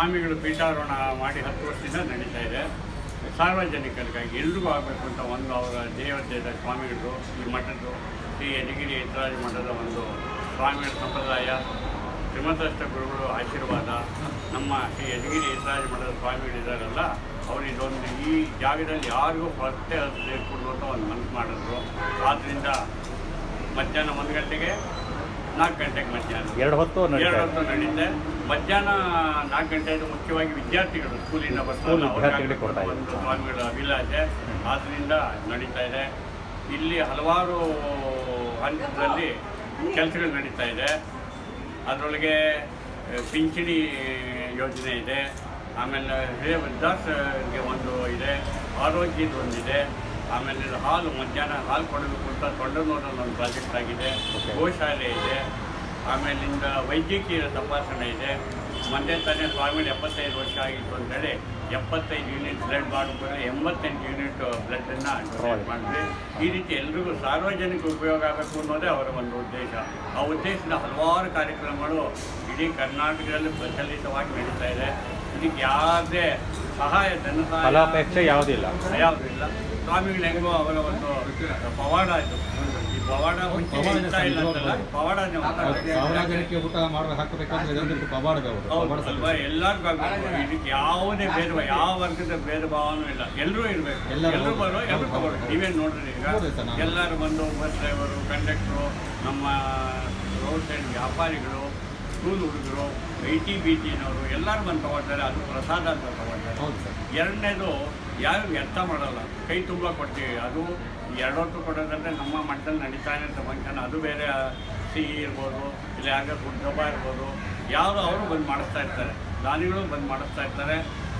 ಸ್ವಾಮಿಗಳು ಪೀಠಾರೋಹಣ ಮಾಡಿ ಹತ್ತು ವರ್ಷದಿಂದ ನಡೀತಾ ಇದೆ. ಸಾರ್ವಜನಿಕರಿಗಾಗಿ ಎಲ್ರಿಗೂ ಆಗಬೇಕು ಅಂತ ಒಂದು ಅವರ ದೇವತೆಯ ಸ್ವಾಮಿಗಳು, ಈ ಮಠದ್ದು, ಶ್ರೀ ಯಜಗಿರಿ ಯತ್ರಾಜ ಮಠದ ಒಂದು ಸ್ವಾಮಿಗಳ ಸಂಪ್ರದಾಯ, ಶ್ರೀಮಂತಸ್ಥ ಗುರುಗಳು ಆಶೀರ್ವಾದ, ನಮ್ಮ ಶ್ರೀ ಯಜಗಿರಿ ಯತ್ರಾಜ ಮಠದ ಸ್ವಾಮಿಗಳಿದ್ದಾರಲ್ಲ ಅವರು ಇದೊಂದು ಈ ಜಾಗದಲ್ಲಿ ಯಾರಿಗೂ ಪ್ರತ್ಯೇಕ ಅಂತ ಒಂದು ಮನಸ್ಸು ಮಾಡಿದ್ರು. ಆದ್ದರಿಂದ ಮಧ್ಯಾಹ್ನ ಒಂದು ಗಂಟೆಗೆ ನಾಲ್ಕು ಗಂಟೆಗೆ ಮಧ್ಯಾಹ್ನ. ಎರಡು ಹೊತ್ತು ಎರಡು ನಡೀತಾ ಇದೆ. ಹೊತ್ತು ನಡೀತೆ. ಮಧ್ಯಾಹ್ನ ನಾಲ್ಕು ಗಂಟೆಯಿಂದ ಮುಖ್ಯವಾಗಿ ವಿದ್ಯಾರ್ಥಿಗಳು ಸ್ಕೂಲಿನ ಸ್ಕೂಲ್ ಬರ್ತಾರೆ ವಿದ್ಯಾರ್ಥಿಗಳಿಗೆ ಕೊಡ್ತಾ ಇದ್ದಾರೆ. ಒಂದು ಸ್ವಾಮಿಗಳ ಅಭಿಲಾಷೆ. ಆದ್ದರಿಂದ ನಡೀತಾ ಇದೆ. ಇಲ್ಲಿ ಹಲವಾರು ಹಂತದಲ್ಲಿ ಕೆಲಸಗಳು ನಡೀತಾ ಇದೆ. ಅದರೊಳಗೆ ಪಿಂಚಣಿ ಯೋಜನೆ ಇದೆ. ಆಮೇಲೆ ಹಿರಿಯ ವೃದ್ಧಾಶ್ರಮಕ್ಕೆ ಒಂದು ಇದೆ. ಆರೋಗ್ಯದ ಒಂದಿದೆ. ಆಮೇಲೆ ಹಾಲು ಮಧ್ಯಾಹ್ನ ಹಾಲು ಕೊಡಬೇಕು ಅಂತ ತೊಂಡನೂರಲ್ಲಿ ಒಂದು ಪ್ರಾಜೆಕ್ಟ್ ಆಗಿದೆ. ಗೋಶಾಲೆ ಇದೆ. ಆಮೇಲಿಂದ ವೈದ್ಯಕೀಯ ತಪಾಸಣೆ ಇದೆ. ಮೊನ್ನೆ ತಾನೇ ಸ್ವಾಮಿ ಎಪ್ಪತ್ತೈದು ವರ್ಷ ಆಗಿತ್ತು ಅಂತೇಳಿ ಎಪ್ಪತ್ತೈದು ಯೂನಿಟ್ ಬ್ಲಡ್ ಮಾಡಿಕೊಂಡು ಎಂಬತ್ತೆಂಟು ಯೂನಿಟ್ ಬ್ಲಡ್ಡನ್ನು ಡೊನೇಟ್ ಮಾಡಿದ್ವಿ. ಈ ರೀತಿ ಎಲ್ರಿಗೂ ಸಾರ್ವಜನಿಕ ಉಪಯೋಗ ಆಗಬೇಕು ಅನ್ನೋದೇ ಅವರ ಒಂದು ಉದ್ದೇಶ. ಆ ಉದ್ದೇಶದ ಹಲವಾರು ಕಾರ್ಯಕ್ರಮಗಳು ಇಡೀ ಕರ್ನಾಟಕದಲ್ಲಿ ಪ್ರಚಲಿತವಾಗಿ ನಡೀತಾ ಇದೆ. ಇದಕ್ಕೆ ಯಾವುದೇ ಸಹಾಯ ಧನ ಸಹಾಯ ಫಲಾಪೇಕ್ಷೆ ಯಾವುದಿಲ್ಲ. ಯಾವುದೂ ಇಲ್ಲ ಸ್ವಾಮಿಗಳು ಹೆಂಗೋ ಅವರ ಒಂದು ಪವಾಡ ಇದು ಈ ಪವಾಡ ಪವಾಡಕ್ಕೆ ಪವಾಡ ಇರ್ತಾ ಇಲ್ಲ ಅಂತಲ್ಲ ಪವಾಡನೇ ಒಂದು. ಸಾರ್ವಜನಿಕ ಊಟ ಮಾಡಿ ಹಾಕಬೇಕಂದ್ರೆ ಇದೊಂದು ಪವಾಡದ ಅವರು ಪವಾಡ ಅಲ್ವಾ? ಎಲ್ಲರಿಗೂ ಆಗ್ಬೇಕು. ಇದಕ್ಕೆ ಯಾವುದೇ ಭೇದ ಭಾವ ಯಾವ ವರ್ಗದ ಭೇದ ಭಾವನೂ ಇಲ್ಲ. ಎಲ್ಲರೂ ಇರಬೇಕು. ಎಲ್ಲರೂ ಬರೋ ಎಲ್ಲರೂ ತಗೊಳ್ಳಿ ನೀವೇನು ನೋಡ್ರಿ ಈಗ? ಎಲ್ಲರೂ ಬಂದು ಬಸ್ ಡ್ರೈವರು ಕಂಡಕ್ಟ್ರು ನಮ್ಮ ರೋಡ್ ಸೈಡ್ ವ್ಯಾಪಾರಿಗಳು ಸ್ಕೂಲ್ ಹುಡುಗರು ಐ ಟಿ ಬಿ ಟಿನವರು ಎಲ್ಲರೂ ಬಂದು ತಗೊಳ್ತಾರೆ ಅದು ಪ್ರಸಾದ ಅಂತ ತಗೊಳ್ತಾರೆ ಎರಡನೇದು ಯಾರು ವ್ಯರ್ಥ ಮಾಡಲ್ಲ. ಕೈ ತುಂಬ ಕೊಡ್ತೀವಿ. ಅದು ಎರಡು ಹೊತ್ತು ಕೊಡೋದಂದ್ರೆ ನಮ್ಮ ಮಟ್ಟದಲ್ಲಿ ನಡೀತಾ ಇರೋಂಥ ಫಂಕ್ಷನ್. ಅದು ಬೇರೆ ಸಿಹಿ ಇರ್ಬೋದು ಇಲ್ಲ ಯಾರು ಗುಡ್ಡಬ್ಬ ಇರ್ಬೋದು. ಯಾರು ಅವರು ಬಂದು ಮಾಡಿಸ್ತಾ ಇರ್ತಾರೆ. ದಾನಿಗಳು ಬಂದು ಮಾಡಿಸ್ತಾ ಇರ್ತಾರೆ.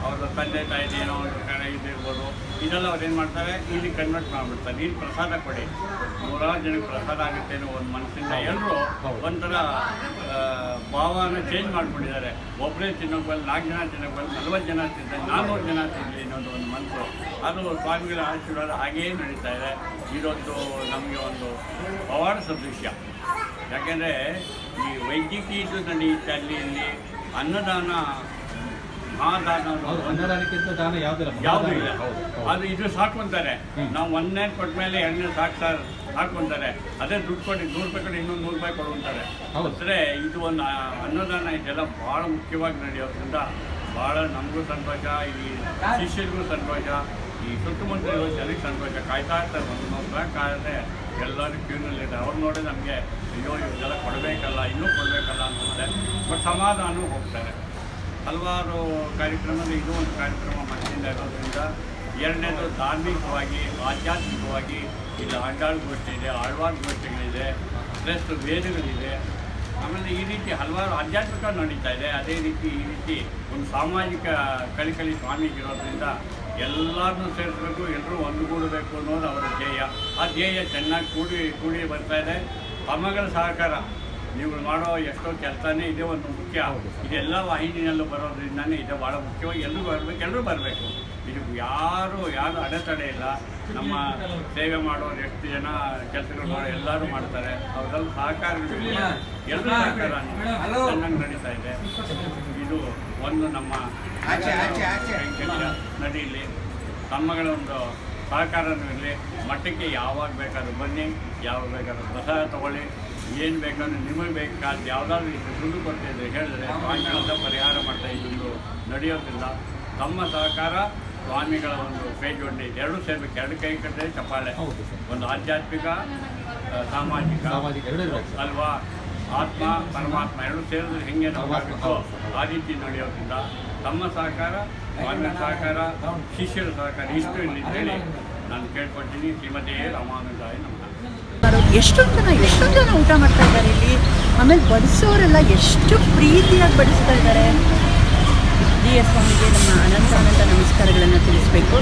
ಅವ್ರ ತಂದೆ ತಾಯಿ ಏನೋ ಒಂದು ಕಡೆ ಇದಿರ್ಬೋದು ಇದೆಲ್ಲ ಅವ್ರು ಏನು ಮಾಡ್ತಾರೆ? ಇಲ್ಲಿ ಕನ್ವರ್ಟ್ ಮಾಡಿಬಿಡ್ತಾರೆ. ನೀನು ಪ್ರಸಾದ ಕೊಡಿ. ನೂರಾರು ಜನಕ್ಕೆ ಪ್ರಸಾದ ಆಗುತ್ತೆ ಅನ್ನೋ ಒಂದು ಮನಸ್ಸಿಂದ ಎಲ್ಲರೂ ಒಂಥರ ಭಾವನ ಚೇಂಜ್ ಮಾಡಿಬಿಟ್ಟಿದ್ದಾರೆ. ಒಬ್ಬರೇ ತಿನ್ನೋಕೆ ನಾಲ್ಕು ಜನ ತಿನ್ನೋಕೆ ಬಂದು ನಲ್ವತ್ತು ಜನ ತಿಂತಾರೆ ನಾನ್ನೂರು ಜನ ತಿನ್ನಲಿ ಅದು ಸ್ವಾಮಿಗಳ ಆಶೀರ್ವಾದ ಹಾಗೆಯೇ ನಡೀತಾ ಇದೆ. ಇದೊಂದು ನಮಗೆ ಒಂದು ಪವಾಡ ಸದೃಶ್ಯ ಯಾಕೆಂದರೆ ಈ ವೈದ್ಯಕೀಯದ್ದು ನಡೆಯುತ್ತೆ ಅಲ್ಲಿ ಇಲ್ಲಿ ಅನ್ನದಾನ ಮಹಾದಾನ ಅನ್ನೋದು ಅನ್ನದಾನಕ್ಕಿಂತ ದಾನ ಯಾವುದಿಲ್ಲ ಯಾವುದೂ ಇಲ್ಲ. ಅದು ಇದು ಸಾಕೊಂತಾರೆ ನಾವು ಒಂದನೇ ಕೊಟ್ಟ ಮೇಲೆ ಎರಡನೇ ಸಾಕು ಸರ್ ಹಾಕೊಂತಾರೆ ಅದೇ ದುಡ್ಡು ಕೊಟ್ಟು ನೂರು ರೂಪಾಯಿ ಕೊಟ್ಟು ಇನ್ನೊಂದು ನೂರು ರೂಪಾಯಿ ಕೊಡುವಂತಾರೆ. ಅಂದರೆ ಇದು ಒಂದು ಅನ್ನದಾನ ಇದೆಲ್ಲ ಭಾಳ ಮುಖ್ಯವಾಗಿ ನಡೆಯೋದ್ರಿಂದ ಭಾಳ ನಮಗೂ ಸಂತೋಷ ಈ ಶಿಷ್ಯರಿಗೂ ಸಂತೋಷ ಈ ಸುತ್ತಮುತ್ತ ಇರೋ ಜನಕ್ಕೆ ಸಂತೋಷ ಕಾಯ್ತಾ ಇರ್ತಾರೆ ಒಂದೊಂದು ಬ್ಯಾಂಕ್ ಕಾಯದೆ ಎಲ್ಲರೂ ಕ್ಯೂನಲ್ಲಿದೆ ಅವ್ರು ನೋಡಿ ನಮಗೆ, ಅಯ್ಯೋ ಇವೆಲ್ಲ ಕೊಡಬೇಕಲ್ಲ, ಇನ್ನೂ ಕೊಡಬೇಕಲ್ಲ ಅಂತಂದರೆ ಬಟ್ ಸಮಾಧಾನವೂ ಹೋಗ್ತಾರೆ. ಹಲವಾರು ಕಾರ್ಯಕ್ರಮದಲ್ಲಿ ಇದು ಒಂದು ಕಾರ್ಯಕ್ರಮ ಮನಸ್ಸಿಂದ ಇರೋದ್ರಿಂದ ಎರಡನೇದು ಧಾರ್ಮಿಕವಾಗಿ, ಆಧ್ಯಾತ್ಮಿಕವಾಗಿ ಇಲ್ಲಿ ಆಂಡಾಳ್ ಗೋಷ್ಠಿ ಇದೆ, ಆಳ್ವಾರ್ ಗೋಷ್ಠಿಗಳಿದೆ, ಪ್ಲಸ್ ವೇದಗಳಿದೆ. ಆಮೇಲೆ ಈ ರೀತಿ ಹಲವಾರು ಆಧ್ಯಾತ್ಮಿಕ ನಡೀತಾ ಇದೆ. ಅದೇ ರೀತಿ ಈ ರೀತಿ ಒಂದು ಸಾಮಾಜಿಕ ಕಳಿಕಳಿ ಸ್ವಾಮೀಜಿ ಇರೋದ್ರಿಂದ ಎಲ್ಲರನ್ನೂ ಸೇರಿಸ್ಬೇಕು ಎಲ್ಲರೂ ಒಂದುಗೂಡಬೇಕು ಅನ್ನೋದು ಅವರ ಧ್ಯೇಯ. ಆ ಧ್ಯೇಯ ಚೆನ್ನಾಗಿ ಕೂಡಿ ಕೂಡಿ ಬರ್ತಾ ಇದೆ. ತಮ್ಮಗಳ ಸಹಕಾರ ನೀವು ಮಾಡೋ ಎಷ್ಟೋ ಕೆಲಸನೇ ಇದೆ ಒಂದು ಮುಖ್ಯ. ಇದೆಲ್ಲ ವಾಹಿನಿಯಲ್ಲೂ ಬರೋದ್ರಿಂದನೇ ಇದೆ ಭಾಳ ಮುಖ್ಯವಾಗಿ ಎಲ್ಲರೂ ಬರಬೇಕು ಎಲ್ಲರೂ ಬರಬೇಕು. ಇದು ಯಾರು ಯಾರು ಅಡೆತಡೆ ಇಲ್ಲ. ನಮ್ಮ ಸೇವೆ ಮಾಡೋರು ಎಷ್ಟು ಜನ ಕೆಲಸಗಳು ಮಾಡೋ ಎಲ್ಲರೂ ಮಾಡ್ತಾರೆ. ಅವರೆಲ್ಲ ಸಹಕಾರ ಎಲ್ಲರೂ ಸಹಕಾರ ಚೆನ್ನಾಗಿ ನಡೀತಾ ಇದೆ. ಇದು ಒಂದು ನಮ್ಮ ನಡೀಲಿ ತಮ್ಮಗಳ ಒಂದು ಸಹಕಾರನೂ ಇರಲಿ ಮಠಕ್ಕೆ ಯಾವಾಗ ಬೇಕಾದ್ರೂ ಬನ್ನಿ ಯಾವಾಗ ಬೇಕಾದ್ರೂ ಪ್ರಸಾದ ತಗೊಳ್ಳಿ ಏನು ಬೇಕಾದ್ರೂ ನಿಮಗೆ ಬೇಕಾದ ಯಾವುದಾದ್ರೂ ಇದು ದುಡ್ಡು ಕೊಡ್ತಿದ್ರೆ ಹೇಳಿದ್ರೆ ಸ್ವಾಮಿಗಳಿಂದ ಪರಿಹಾರ ಮಾಡ್ತಾ ಇದೊಂದು ನಡೆಯೋದಿಲ್ಲ. ತಮ್ಮ ಸಹಕಾರ ಸ್ವಾಮಿಗಳ ಒಂದು ಕೈ ಎರಡು ಎರಡೂ ಸೇರ್ಬೇಕು. ಎರಡು ಕೈ ಕಟ್ಟಿದ್ರೆ ಚಪ್ಪಾಳೆ. ಒಂದು ಆಧ್ಯಾತ್ಮಿಕ ಸಾಮಾಜಿಕ ಅಲ್ವಾ? ಆತ್ಮ ಪರಮಾತ್ಮ ಎರಡು ಸೇರಿದ್ರೆ ಹೆಂಗೆ ನಾವು ಆ ರೀತಿ ನಡೆಯೋದ್ರಿಂದ ತಮ್ಮ ಸಹಕಾರ ಮಾನ್ಯ ಸಹಕಾರ ಶಿಷ್ಯರ ಸಹಕಾರ ಇಷ್ಟು ಇಲ್ಲಿ ಹೇಳಿ ನಾನು ಕೇಳ್ಕೊಳ್ತೀನಿ. ಶ್ರೀಮತಿ ರಾಮಾನುಜಾಯ ನಮ್ಮ ಎಷ್ಟೊಂದು ಜನ ಎಷ್ಟೊಂದು ಜನ ಊಟ ಮಾಡ್ತಾ ಇದ್ದಾರೆ ಇಲ್ಲಿ? ಆಮೇಲೆ ಬಡಿಸೋರೆಲ್ಲ ಎಷ್ಟು ಪ್ರೀತಿಯಾಗಿ ಬಡಿಸ್ತಾ ಇದ್ದಾರೆ? ಡಿ ಎಸ್ ಸ್ವಾಮಿಗೆ ನಮ್ಮ ಅನಂತ ಅನಂತ ನಮಸ್ಕಾರಗಳನ್ನು ತಿಳಿಸ್ಬೇಕು.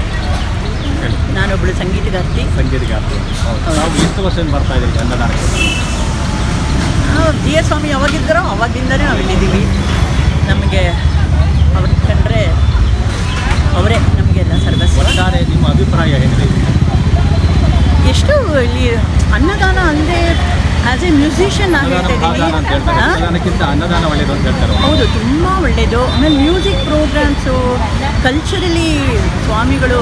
ನಾನೊಬ್ಬಳು ಸಂಗೀತಗಾರ್ತಿ. ಸಂಗೀತಗಾರ್ತಿ. ಹೌದು. ನಾವು ಎಷ್ಟು ವರ್ಷದಿಂದ ಬರ್ತಾ ಇದ್ದೀವಿ ಡಿ ಎಸ್ ಸ್ವಾಮಿ ಯಾವಾಗಿದ್ದರೋ ಅವಾಗಿಂದನೇ ನಾವು ಇಲ್ಲಿದ್ದೀವಿ ನಮಗೆ ಅವ್ರ ಕಂಡ್ರೆ ಅವರೇ ನಮಗೆಲ್ಲ ಸರ್ವಸ್ವ ಒಟ್ಟಾರೆ ನಿಮ್ಮ ಅಭಿಪ್ರಾಯ ಹೇಗಿದೆ ಎಷ್ಟು ಇಲ್ಲಿ ಅನ್ನದಾನ ಅಲ್ಲದೆ ಆ್ಯಸ್ ಎ ಮ್ಯೂಸಿಷಿಯನ್ ನಾನು ಅನ್ನದಾನ ಹೇಳ್ತಾ ಮಹಾದಾನ ಅಂತ ಹೇಳ್ತಾರೆ ಇದ್ದೀನಿ ಅನ್ನದಾನಕ್ಕಿಂತ ಅನ್ನದಾನ ಒಳ್ಳೇದು ಅಂತ ಹೇಳ್ತಾರೆ ಹೌದು ತುಂಬ ಒಳ್ಳೆಯದು ಆಮೇಲೆ ಮ್ಯೂಸಿಕ್ ಪ್ರೋಗ್ರಾಮ್ಸು ಕಲ್ಚರಲಿ ಸ್ವಾಮಿಗಳು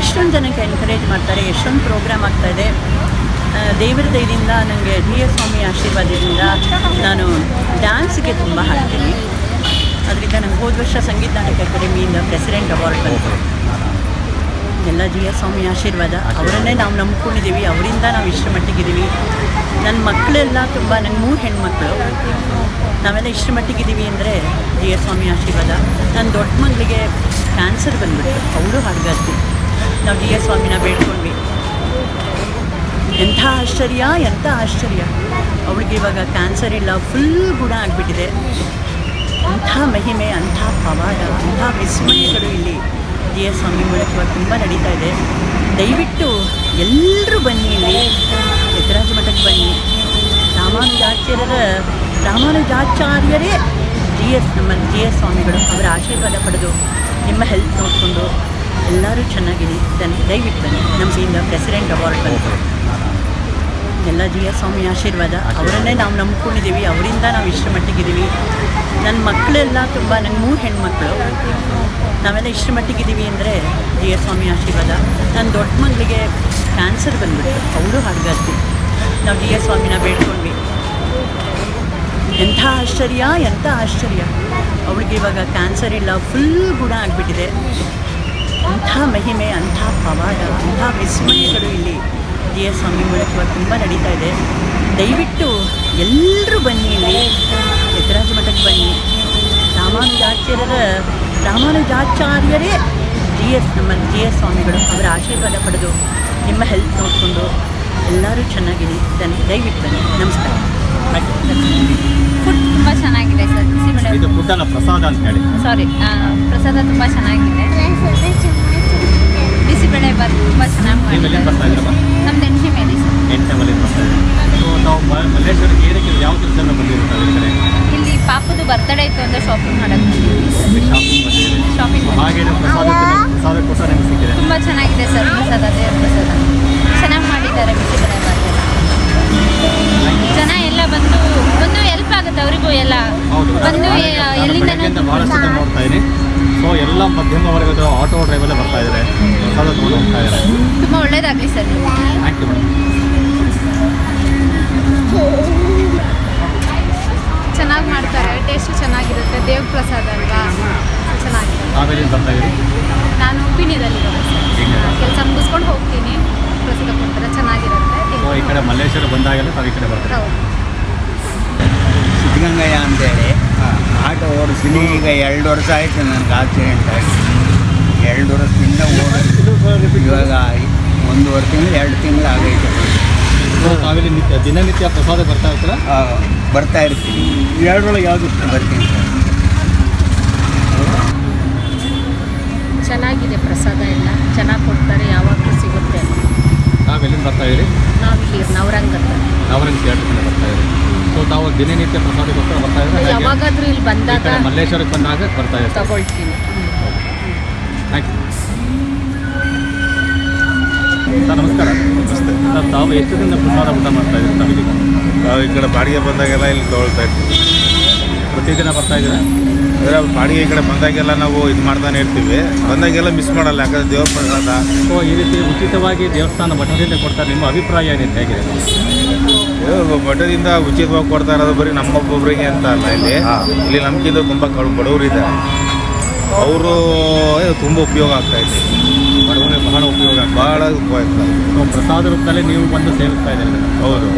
ಎಷ್ಟೊಂದು ಜನಕ್ಕೆ ಎನ್ಕರೇಜ್ ಮಾಡ್ತಾರೆ ಎಷ್ಟೊಂದು ಪ್ರೋಗ್ರಾಮ್ ಆಗ್ತಾಯಿದೆ ದೇವರ ದಯದಿಂದ ನನಗೆ ಡಿ ಎಸ್ ಸ್ವಾಮಿ ಆಶೀರ್ವಾದದಿಂದ ನಾನು ಡ್ಯಾನ್ಸ್ಗೆ ತುಂಬ ಹಾಡ್ತೀನಿ. ಅದರಿಂದ ನನಗೆ ಹೋದ ವರ್ಷ ಸಂಗೀತ ನಾಟಕ ಅಕಾಡೆಮಿಯಿಂದ ಪ್ರೆಸಿಡೆಂಟ್ ಅವಾರ್ಡ್ ಬಂತು. ಎಲ್ಲ ಜಿ ಎಸ್ ಸ್ವಾಮಿ ಆಶೀರ್ವಾದ. ಅವರನ್ನೇ ನಾವು ನಂಬ್ಕೊಂಡಿದ್ದೀವಿ. ಅವರಿಂದ ನಾವು ಇಷ್ಟು ಮಟ್ಟಿಗಿದ್ದೀವಿ ನನ್ನ ಮಕ್ಕಳೆಲ್ಲ ತುಂಬ, ನನ್ನ ಮೂರು ಹೆಣ್ಮಕ್ಳು. ನಾವೆಲ್ಲ ಇಷ್ಟು ಮಟ್ಟಿಗಿದ್ದೀವಿ ಅಂದರೆ ಜಿ ಎಸ್ ಸ್ವಾಮಿ ಆಶೀರ್ವಾದ. ನನ್ನ ದೊಡ್ಡ ಮಗಳಿಗೆ ಕ್ಯಾನ್ಸರ್ ಬಂದ್ಬಿಟ್ಟು ಅವಳು ಹಾಡ್ಗಾರ್ತಿ ನಾವು ಜಿ ಎಸ್ ಸ್ವಾಮಿನ ಬೇಡ್ಕೊಂಡ್ವಿ. ಎಂಥ ಆಶ್ಚರ್ಯ ಎಂಥ ಆಶ್ಚರ್ಯ. ಅವಳಿಗೆ ಇವಾಗ ಕ್ಯಾನ್ಸರ್ ಇಲ್ಲ ಫುಲ್ ಗುಣ ಆಗಿಬಿಟ್ಟಿದೆ. ಅಂಥ ಮಹಿಮೆ ಅಂಥ ಪವಾಡ ಅಂಥ ವಿಸ್ಮಯಗಳು ಇಲ್ಲಿ ಜಿ ಎಸ್ ಸ್ವಾಮಿ ಮೂಲಕ ತುಂಬ ನಡೀತಾ ಇದೆ. ದಯವಿಟ್ಟು ಎಲ್ಲರೂ ಬನ್ನಿ ಇಲ್ಲಿ. ಯತಿರಾಜ ಮಠಕ್ಕೆ ಬನ್ನಿ. ರಾಮಾನುಜಾಚಾರ್ಯರ, ರಾಮಾನುಜಾಚಾರ್ಯರೇ ಜಿ ಎಸ್ ನಮ್ಮ ಜಿ ಎಸ್ ಸ್ವಾಮಿಗಳು. ಅವರ ಆಶೀರ್ವಾದ ಪಡೆದು ನಿಮ್ಮ ಹೆಲ್ತ್ ನೋಡಿಕೊಂಡು ಎಲ್ಲರೂ ಚೆನ್ನಾಗಿರಿ. ದನ್ ದಯವಿಟ್ಟು ಬನ್ನಿ. ನಮಗಿಂದ ಪ್ರೆಸಿಡೆಂಟ್ ಅವಾರ್ಡ್ ಬಂತು. ಎಲ್ಲ ಜಿ ಎಸ್ ಸ್ವಾಮಿ ಆಶೀರ್ವಾದ. ಅವರನ್ನೇ ನಾವು ನಂಬ್ಕೊಂಡಿದ್ದೀವಿ. ಅವರಿಂದ ನಾವು ಇಷ್ಟ ಮಟ್ಟಿಗಿದ್ದೀವಿ ನನ್ನ ಮಕ್ಕಳೆಲ್ಲ ತುಂಬ, ನನ್ನ ಮೂರು ಹೆಣ್ಮಕ್ಳು. ನಾವೆಲ್ಲ ಇಷ್ಟ ಮಟ್ಟಿಗಿದ್ದೀವಿ ಅಂದರೆ ಜಿ ಎಸ್ ಸ್ವಾಮಿ ಆಶೀರ್ವಾದ. ನನ್ನ ದೊಡ್ಡ ಮಗಳಿಗೆ ಕ್ಯಾನ್ಸರ್ ಬಂದ್ಬಿಟ್ಟು ಅವಳು ಹಾಡ್ಗಾರ್ತಿ ನಾವು ಡಿ ಎಸ್ ಸ್ವಾಮಿನ ಬೇಡ್ಕೊಂಡ್ವಿ. ಎಂಥ ಆಶ್ಚರ್ಯ ಎಂಥ ಆಶ್ಚರ್ಯ. ಅವಳಿಗೆ ಇವಾಗ ಕ್ಯಾನ್ಸರ್ ಇಲ್ಲ ಫುಲ್ ಗುಣ ಆಗಿಬಿಟ್ಟಿದೆ. ಅಂಥ ಮಹಿಮೆ, ಅಂಥ ಪವಾಡ, ಅಂಥ ವಿಸ್ಮಯಗಳು ಇಲ್ಲಿ ಡಿ ಎಸ್ ಸ್ವಾಮಿ ಮೂಲಕ ತುಂಬ ನಡೀತಾ ಇದೆ. ದಯವಿಟ್ಟು ಎಲ್ಲರೂ ಬನ್ನಿ ಇಲ್ಲಿ. ಎತ್ತರಾಜ ಮಠಕ್ಕೆ ಬನ್ನಿ. ರಾಮಾನುಜಾಚಾರ್ಯರ, ರಾಮಾನುಜಾಚಾರ್ಯರೇ ಡಿ ಎಸ್ ನಮ್ಮ ಜಿ ಎಸ್ ಸ್ವಾಮಿಗಳು ಅವರ ಆಶೀರ್ವಾದ ಪಡೆದು ನಿಮ್ಮ ಹೆಲ್ತ್ ನೋಡಿಕೊಂಡು ಎಲ್ಲರೂ ಚೆನ್ನಾಗಿದೆ ಬನ್ನಿ ದಯವಿಟ್ಟು ಬನ್ನಿ. ನಮಸ್ಕಾರ. ಫುಡ್ ತುಂಬ ಚೆನ್ನಾಗಿದೆ ಸರ್. ಬಿಸಿಬೇಳೆ ಇದು ಫುಡ್ ಅಲ್ಲ ಪ್ರಸಾದ ಅಂತ ಹೇಳಿ. ಸಾರಿ ಪ್ರಸಾದ ತುಂಬ ಚೆನ್ನಾಗಿದೆ. ಬಿಸಿಬೇಳೆ ಬಾತ್ ತುಂಬ ಚೆನ್ನಾಗಿ ನಮ್ದು ಎಂಟಿ ಮೇಲೆ ಸರ್. ಎಂಟನೇ ಸೊ ನಾವು ಏನಕ್ಕೆ ಯಾವ ಇಲ್ಲಿ ಪಾಪದು ಬರ್ತಡೇ ಇತ್ತು ಅಂತ ಶಾಪಿಂಗ್ ಮಾಡೋಕ್ಕೆ ಶಾಪಿಂಗ್ ಶಾಪಿಂಗ್ ಹಾಗೆ ಪ್ರಸಾದ ನಿಮ್ಗೆ ಸಿಕ್ಕಿದೆ? ತುಂಬ ಚೆನ್ನಾಗಿದೆ ಸರ್ ಪ್ರಸಾದ ದೇವ್ರ ಪ್ರಸಾದ. ಚೆನ್ನಾಗಿ ಮಾಡಿದ್ದಾರೆ ಬಿಸಿಬೇಳೆ ಜನ ಎಲ್ಲ ಬಂದು ಒಂದು ಹೆಲ್ಪ್ ಆಗುತ್ತೆ ಅವರಿಗೂ ಎಲ್ಲ. ಬಂದು ನಾನು ಎ- ಎಲ್ಲಿಂದನೋ ಬೆಳಗ್ಗೆಯಿಂದ ಬಹಳಷ್ಟು ಜನ ನೋಡ್ತಾ ಇದ್ದೀನಿ. ಸೊ ಎಲ್ಲ ಮಧ್ಯಮ ವರ್ಗದ ಆಟೋ ಡ್ರೈವಲ್ಲೇ ಬರ್ತಾ ಇದ್ದಾರೆ. ಪ್ರಸಾದ ತಗೊಂಡು ಹೋಗ್ತಾ ಇದ್ದಾರೆ. ತುಂಬ ಒಳ್ಳೇದಾಗಲಿ ಸರ್ ಥ್ಯಾಂಕ್ ಯು ಚೆನ್ನಾಗಿ ಮಾಡ್ತಾರೆ ಟೇಸ್ಟ್ ಚೆನ್ನಾಗಿರುತ್ತೆ. ದೇವ್ ಪ್ರಸಾದ ಅಲ್ವಾ? ಚೆನ್ನಾಗಿದೆ. ನಾವೆಲ್ಲಿಂದ ಬರ್ತಾ ಇದ್ದೀರಿ? ನಾನು ಪಿಣಿದಲ್ಲಿ ಸರ್. ಕೆಲಸ ಮುಗಿಸ್ಕೊಂಡು ಹೋಗ್ತೀನಿ. ಚೆನ್ನಾಗಿರುತ್ತೆ. ಈ ಕಡೆ ಮಲ್ಲೇಶ್ವರ ಬಂದಾಗೆಲ್ಲ ನಾವು ಈ ಕಡೆ ಬರ್ತಾರೆ? ಹೌದು. ಸಿದ್ಧಗಂಗಯ್ಯ ಅಂತೇಳಿ. ಆಟೋ ಓಡಿಸ್ತೀನಿ. ಈಗ ಎರಡು ವರ್ಷ ಆಯಿತು ನನಗೆ ಆಕ್ಸಿಡೆಂಟ್ ಆಗಿ ಎರಡು ವರ್ಷದಿಂದ ಓಡಿಸ್ತೀನಿ. ಇವಾಗ ಒಂದೂವರೆ ತಿಂಗಳು ಎರಡು ತಿಂಗಳು ಆಗೈತೆ. ಸೊ ನಾವಿಲ್ಲಿ ನಿತ್ಯ ದಿನನಿತ್ಯ ಪ್ರಸಾದ ಬರ್ತಾ ಇರ್ತೀರ? ಬರ್ತಾ ಇರ್ತೀನಿ. ಎರಡರೊಳಗೆ ಯಾವುದು? ಬರ್ತೀನಿ. ಸರ್ ಚೆನ್ನಾಗಿದೆ ಪ್ರಸಾದ ಎಲ್ಲ. ಚೆನ್ನಾಗಿ ಕೊಡ್ತಾರೆ ಯಾವಾಗಲೂ. ಸಿಗುತ್ತೆ ನಾವೆಲ್ಲಿಂದ ಬರ್ತಾ ಇದ್ದೀರಿ? ನವರಂಗ್ ನವರಂಗ ನಾವರಂಗ್ ಥಿಯೇಟರ್ ಕಡೆ ಬರ್ತಾ ಇದ್ದೀರಿ. ಸೊ ತಾವು ದಿನನಿತ್ಯ ಪ್ರಸಾದಕ್ಕೋಸ್ಕರ ಬರ್ತಾ ಇದ್ದೀರಾ? ಯಾವಾಗಾದ್ರೂ ಇಲ್ಲಿ ಬಂದಾಗ ಮಲ್ಲೇಶ್ವರಕ್ಕೆ ಬಂದಾಗ ಬರ್ತಾ ಇರ್ತಾರೆ ತಗೊಳ್ತೀನಿ. ಥ್ಯಾಂಕ್ ಯು ಸರ್ ನಮಸ್ಕಾರ. ಸರ್ ತಾವು ಎಷ್ಟು ದಿನ ಪ್ರಸಾದ ಊಟ ಮಾಡ್ತಾ ಇದ್ದೀರಿ ತಮಗೆ ನಾವು ಈ ಕಡೆ ಬಾಡಿಗೆ ಬಂದಾಗೆಲ್ಲ ಇಲ್ಲಿ ತೊಗೊಳ್ತಾ ಇದ್ದೀವಿ. ಪ್ರತಿದಿನ ಬರ್ತಾ ಇದ್ದೀರಾ? ಅಂದರೆ ಬಾಡಿಗೆ ಈ ಕಡೆ ಬಂದಾಗೆಲ್ಲ ನಾವು ಇದು ಮಾಡ್ತಾನೆ ಇರ್ತೀವಿ. ಬಂದಾಗೆಲ್ಲ ಮಿಸ್ ಮಾಡಲ್ಲ ಯಾಕಂದ್ರೆ ದೇವ್ರ ಪ್ರಸಾದ ಸೊ ಈ ರೀತಿ ಉಚಿತವಾಗಿ ದೇವಸ್ಥಾನ ಮಠದಿಂದ ಕೊಡ್ತಾರೆ ನಿಮ್ಮ ಅಭಿಪ್ರಾಯ ಏನಿದೆ ಮಠದಿಂದ ಉಚಿತವಾಗಿ ಕೊಡ್ತಾ ಇರೋದು ಬರೀ ನಮ್ಮೊಬ್ಬೊಬ್ಬರಿಗೆ ಅಂತ ಅಲ್ಲ ಇಲ್ಲಿ. ಇಲ್ಲಿ ನಮ್ಗಿಂತ ತುಂಬ ಬಡವರು ಇದ್ದಾರೆ. ಅವರು ತುಂಬ ಉಪಯೋಗ ಆಗ್ತಾ ಇದೆ. ಬಡವರಿಗೆ ಬಹಳ ಉಪಯೋಗ ಬಹಳ ಭಾಳ ಉಪಯೋಗ ಪ್ರಸಾದ ರೂಪದಲ್ಲಿ ನೀವು ಬಂದು ಸೇವಿಸ್ತಾ ಇದ್ದೀರಿ. ಹೌದು.